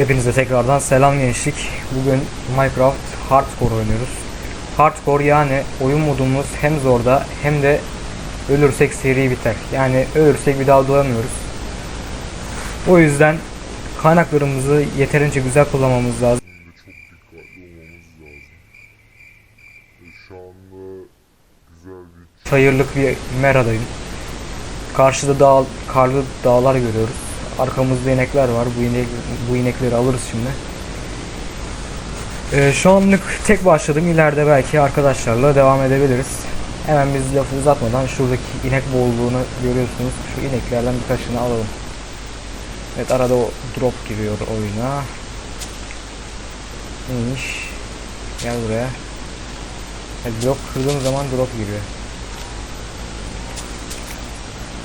Hepinize tekrardan selam gençlik. Bugün Minecraft Hardcore oynuyoruz. Hardcore yani oyun modumuz hem zorda hem de ölürsek seri biter. Yani ölürsek bir daha doğamıyoruz. O yüzden kaynaklarımızı yeterince güzel kullanmamız lazım. Çok dikkatli olmamız lazım. E, şu anda güzel bir Çayırlık bir meradayım. Karşıda dağ, karlı dağlar görüyoruz. Arkamızda inekler var. Bu inek bu inekleri alırız şimdi. Ee, şu anlık tek başladım. İleride belki arkadaşlarla devam edebiliriz. Hemen biz lafı uzatmadan şuradaki inek bolluğunu görüyorsunuz. Şu ineklerden birkaçını alalım. Evet arada o drop giriyor oyuna. Neymiş? Gel buraya. Evet, blok kırdığım zaman drop giriyor.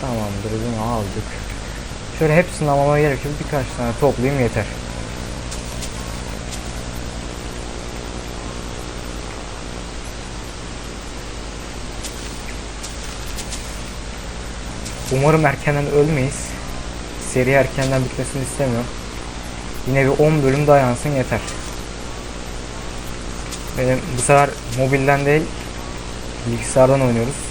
Tamamdır bunu aldık. Şöyle hepsini almama gerek yok. Birkaç tane toplayayım yeter. Umarım erkenden ölmeyiz. Seri erkenden bitmesini istemiyorum. Yine bir 10 bölüm dayansın yeter. Benim bu sefer mobilden değil bilgisayardan oynuyoruz.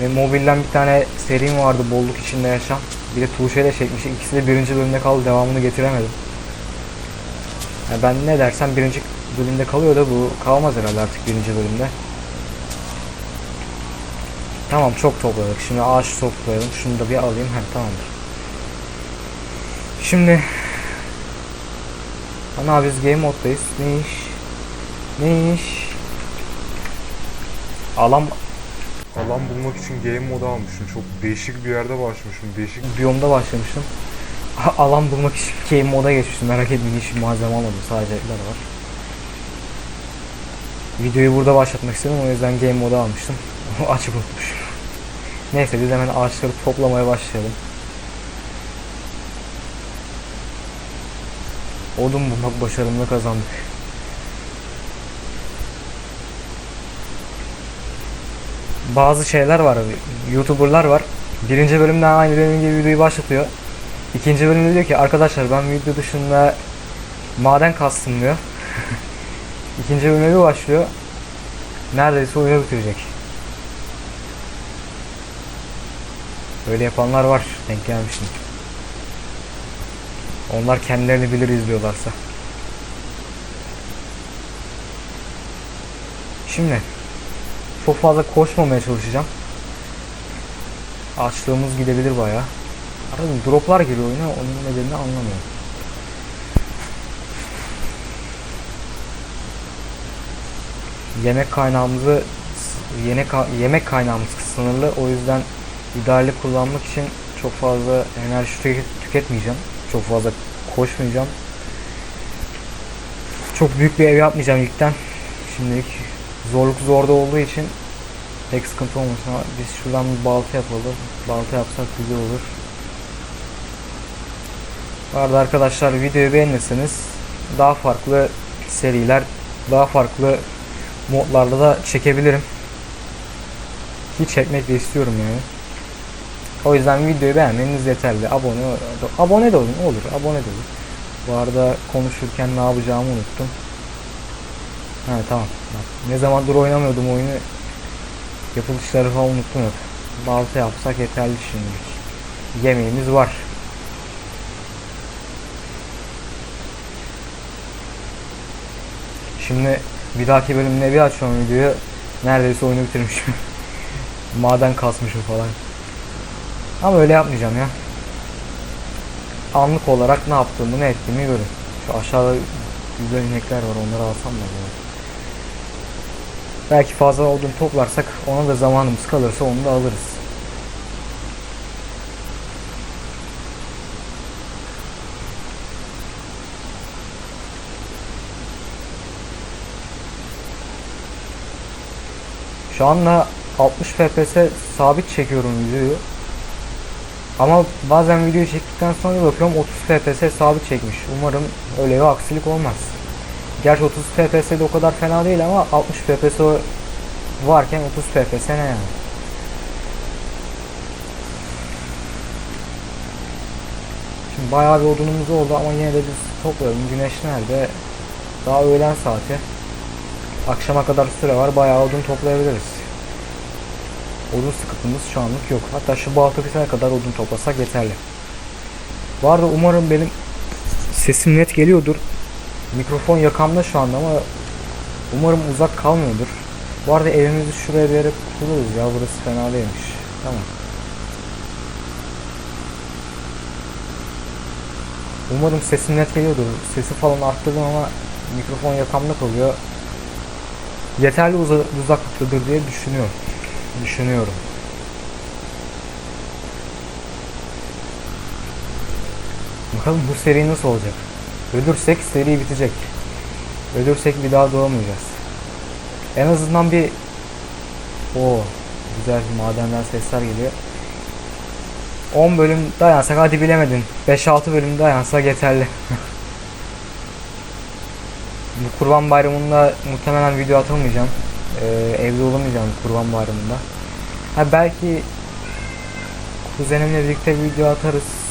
Ve mobilden bir tane serim vardı bolluk içinde yaşam. Bir de Tuğçe ile çekmiş. İkisi de birinci bölümde kaldı. Devamını getiremedim. Ya ben ne dersem birinci bölümde kalıyor da bu kalmaz herhalde artık birinci bölümde. Tamam çok topladık. Şimdi ağaç toplayalım. Şunu da bir alayım. Hem tamamdır. Şimdi Ana biz game moddayız. Ne iş? Ne iş? Alan alan bulmak için game modu almışım. Çok değişik bir yerde başlamışım. Değişik biyomda başlamıştım. Alan bulmak için game moda geçmiştim. Merak etmeyin hiç malzeme almadım. Sadece etler var. Videoyu burada başlatmak istedim. O yüzden game moda almıştım. Açık unutmuşum. Neyse biz hemen ağaçları toplamaya başlayalım. Odun bulmak başarımla kazandık. Bazı şeyler var. Youtuberlar var. Birinci bölümden aynı benim gibi videoyu başlatıyor. İkinci bölümde diyor ki arkadaşlar ben video dışında maden kastım diyor. İkinci bölüme bir başlıyor. Neredeyse oyunu bitirecek. Böyle yapanlar var. Denk gelmiştim. Onlar kendilerini bilir izliyorlarsa. Şimdi çok fazla koşmamaya çalışacağım. Açlığımız gidebilir bayağı. Arada droplar giriyor oyuna onun nedenini anlamıyorum. Yemek kaynağımızı yemek yemek kaynağımız sınırlı o yüzden ideali kullanmak için çok fazla enerji tüket- tüketmeyeceğim. Çok fazla koşmayacağım. Çok büyük bir ev yapmayacağım ilkten. Şimdilik zorluk zorda olduğu için pek sıkıntı olmasın ama biz şuradan bir balta yapalım. Balta yapsak güzel olur. Bu arada arkadaşlar videoyu beğenirseniz daha farklı seriler, daha farklı modlarda da çekebilirim. Ki çekmek de istiyorum yani. O yüzden videoyu beğenmeniz yeterli. Abone abone de olun olur. Abone de olun. Bu arada konuşurken ne yapacağımı unuttum. Ha tamam. Ne zamandır oynamıyordum oyunu. Yapılışları falan unuttum hep. Balta yapsak yeterli şimdilik. Yemeğimiz var. Şimdi bir dahaki bölümde bir açıyorum videoyu. Neredeyse oyunu bitirmişim. Maden kasmışım falan. Ama öyle yapmayacağım ya. Anlık olarak ne yaptığımı ne ettiğimi görün. Şu aşağıda güzel inekler var onları alsam da böyle. Belki fazla odun toplarsak ona da zamanımız kalırsa onu da alırız. Şu anda 60 fps sabit çekiyorum videoyu. Ama bazen videoyu çektikten sonra bakıyorum 30 fps sabit çekmiş. Umarım öyle bir aksilik olmaz. Gerçi 30 fps de o kadar fena değil ama 60 fps varken 30 fps ne yani? Şimdi bayağı bir odunumuz oldu ama yine de biz toplayalım. Güneş nerede? Daha öğlen saati. Akşama kadar süre var. Bayağı odun toplayabiliriz. Odun sıkıntımız şu anlık yok. Hatta şu balta bitene kadar odun toplasak yeterli. Bu arada umarım benim sesim net geliyordur. Mikrofon yakamda şu anda ama umarım uzak kalmıyordur. Bu arada evimizi şuraya bir yere kuruluruz ya burası fena değilmiş. Tamam. Umarım sesim net geliyordur. Sesi falan arttırdım ama mikrofon yakamda kalıyor. Yeterli uza uzaklıktadır diye düşünüyorum. Düşünüyorum. Bakalım bu seri nasıl olacak? Ölürsek seri bitecek. Ölürsek bir daha doğamayacağız. En azından bir o güzel bir madenden sesler geliyor. 10 bölüm dayansak hadi bilemedin. 5-6 bölüm dayansak yeterli. Bu kurban bayramında muhtemelen video atamayacağım. Ee, evde olamayacağım kurban bayramında. Ha belki kuzenimle birlikte video atarız.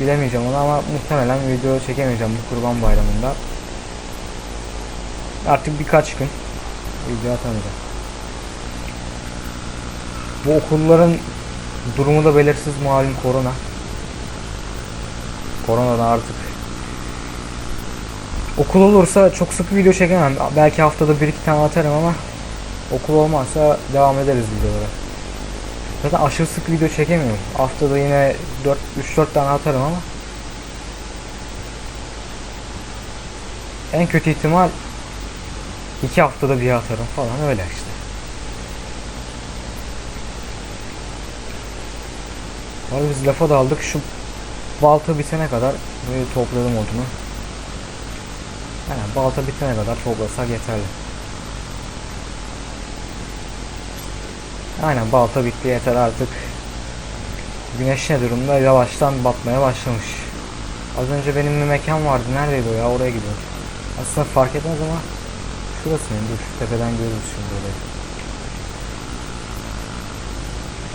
Bilemeyeceğim onu ama muhtemelen video çekemeyeceğim bu kurban bayramında. Artık birkaç gün video atamayacağım. Bu okulların durumu da belirsiz malum korona. Koronadan artık Okul olursa çok sık video çekemem. Belki haftada bir iki tane atarım ama okul olmazsa devam ederiz videolara. Zaten aşırı sık video çekemiyorum. Haftada yine 4 3-4 tane atarım ama en kötü ihtimal iki haftada bir atarım falan öyle işte. Abi biz lafa daldık şu balta bitene kadar böyle topladım odunu. Aynen balta bitene kadar toplasak yeterli. Aynen balta bitti yeter artık. Güneş ne durumda? Yavaştan batmaya başlamış. Az önce benim bir mekan vardı. Neredeydi o ya? Oraya gidiyorum. Aslında fark etmez ama şurası mıyım? Dur şu tepeden görürüz şimdi orayı.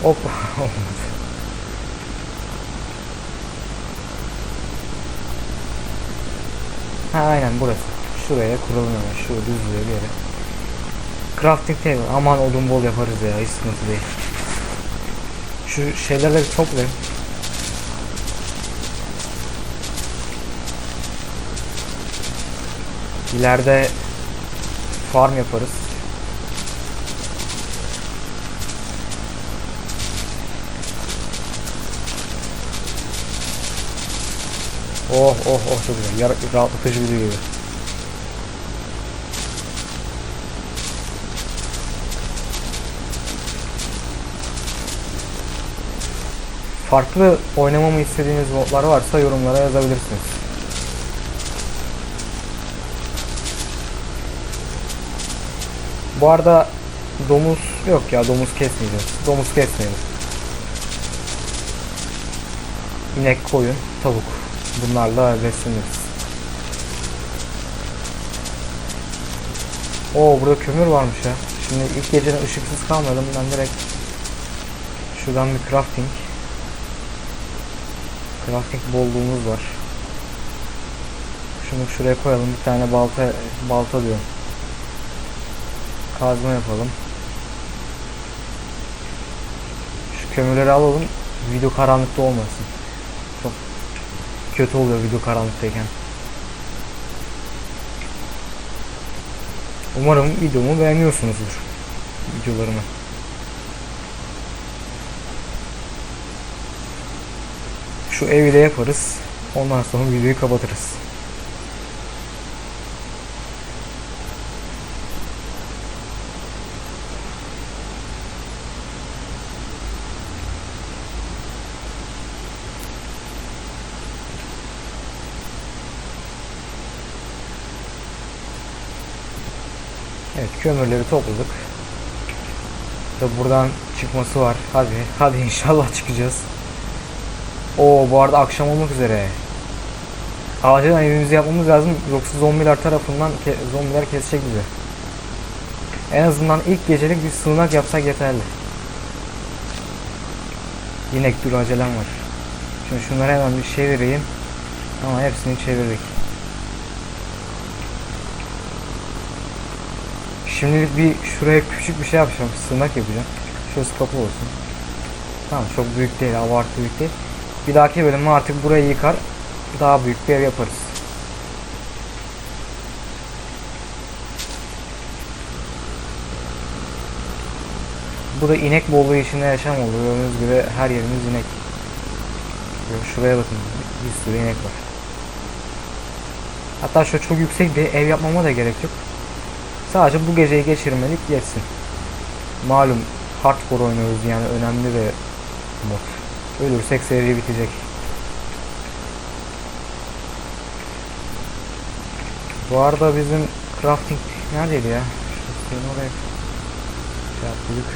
Hop. Olmadı. Ha aynen burası. Şuraya hemen. Şu düzlüğe bir yere. Crafting table. Aman odun bol yaparız ya. Hiç sıkıntı değil. Şu şeylerle bir toplayayım. İleride farm yaparız. Oh oh oh çok güzel. Rahatlatıcı bir gibi. Farklı oynamamı istediğiniz modlar varsa yorumlara yazabilirsiniz. Bu arada domuz yok ya domuz kesmeyeceğiz. Domuz kesmeyelim. İnek, koyun, tavuk. Bunlarla besleniriz. Oo burada kömür varmış ya. Şimdi ilk geceden ışıksız kalmadım. Ben direkt şuradan bir crafting. Crafting bolluğumuz var. Şunu şuraya koyalım. Bir tane balta balta diyorum. Kazma yapalım. Şu kömürleri alalım. Video karanlıkta olmasın. Çok kötü oluyor video karanlıktayken. Umarım videomu beğeniyorsunuzdur. Videolarımı. Şu evi de yaparız. Ondan sonra videoyu kapatırız. Evet kömürleri topladık. Da buradan çıkması var. Hadi hadi inşallah çıkacağız. Oo bu arada akşam olmak üzere. Acilen evimizi yapmamız lazım yoksa zombiler tarafından ke zombiler kesecek bizi. En azından ilk gecelik bir sığınak yapsak yeterli. Yine dur acelem var. Şimdi şunlara hemen bir vereyim. Ama hepsini çevirdik. Şimdilik bir şuraya küçük bir şey yapacağım. Sığınak yapacağım. Şurası kapı olsun. Tamam çok büyük değil. Abartı büyük değil. Bir dahaki bölümde artık burayı yıkar. Daha büyük bir ev yaparız. Bu da inek bolluğu içinde yaşam oluyor. Gördüğünüz gibi her yerimiz inek. Şuraya bakın. Bir sürü inek var. Hatta şu çok yüksek bir ev yapmama da gerek yok. Sadece bu geceyi geçirmelik yetsin. Malum hardcore oynuyoruz yani önemli bir mod. Ölürsek seri bitecek. Bu arada bizim crafting neredeydi ya? Şurası oraya şey yaptık.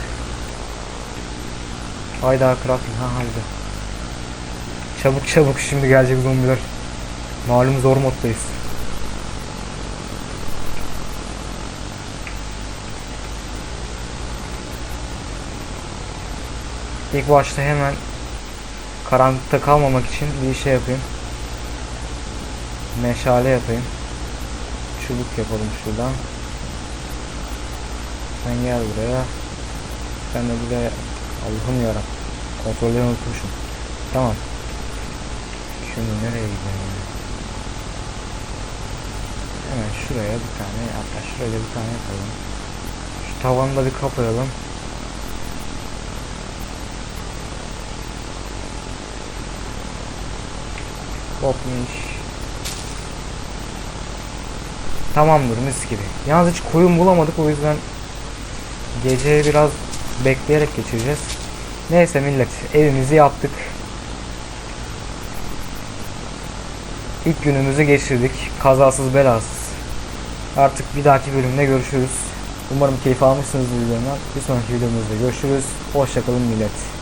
Hayda crafting ha haydi. Çabuk çabuk şimdi gelecek zombiler. Malum zor moddayız. İlk başta hemen karanlıkta kalmamak için bir şey yapayım. Meşale yapayım. Çubuk yapalım şuradan. Sen gel buraya. Sen de buraya Allah'ım yarabbim. Kontrolleri unutmuşum. Tamam. Şimdi nereye gidelim? Hemen şuraya bir tane hatta şuraya bir tane yapalım. Şu tavanı da bir kapayalım. Kopmuş. Tamamdır mis gibi. Yalnız hiç koyun bulamadık o yüzden geceye biraz bekleyerek geçireceğiz. Neyse millet evimizi yaptık. İlk günümüzü geçirdik. Kazasız belasız. Artık bir dahaki bölümde görüşürüz. Umarım keyif almışsınız videomdan. Bir sonraki videomuzda görüşürüz. Hoşçakalın millet.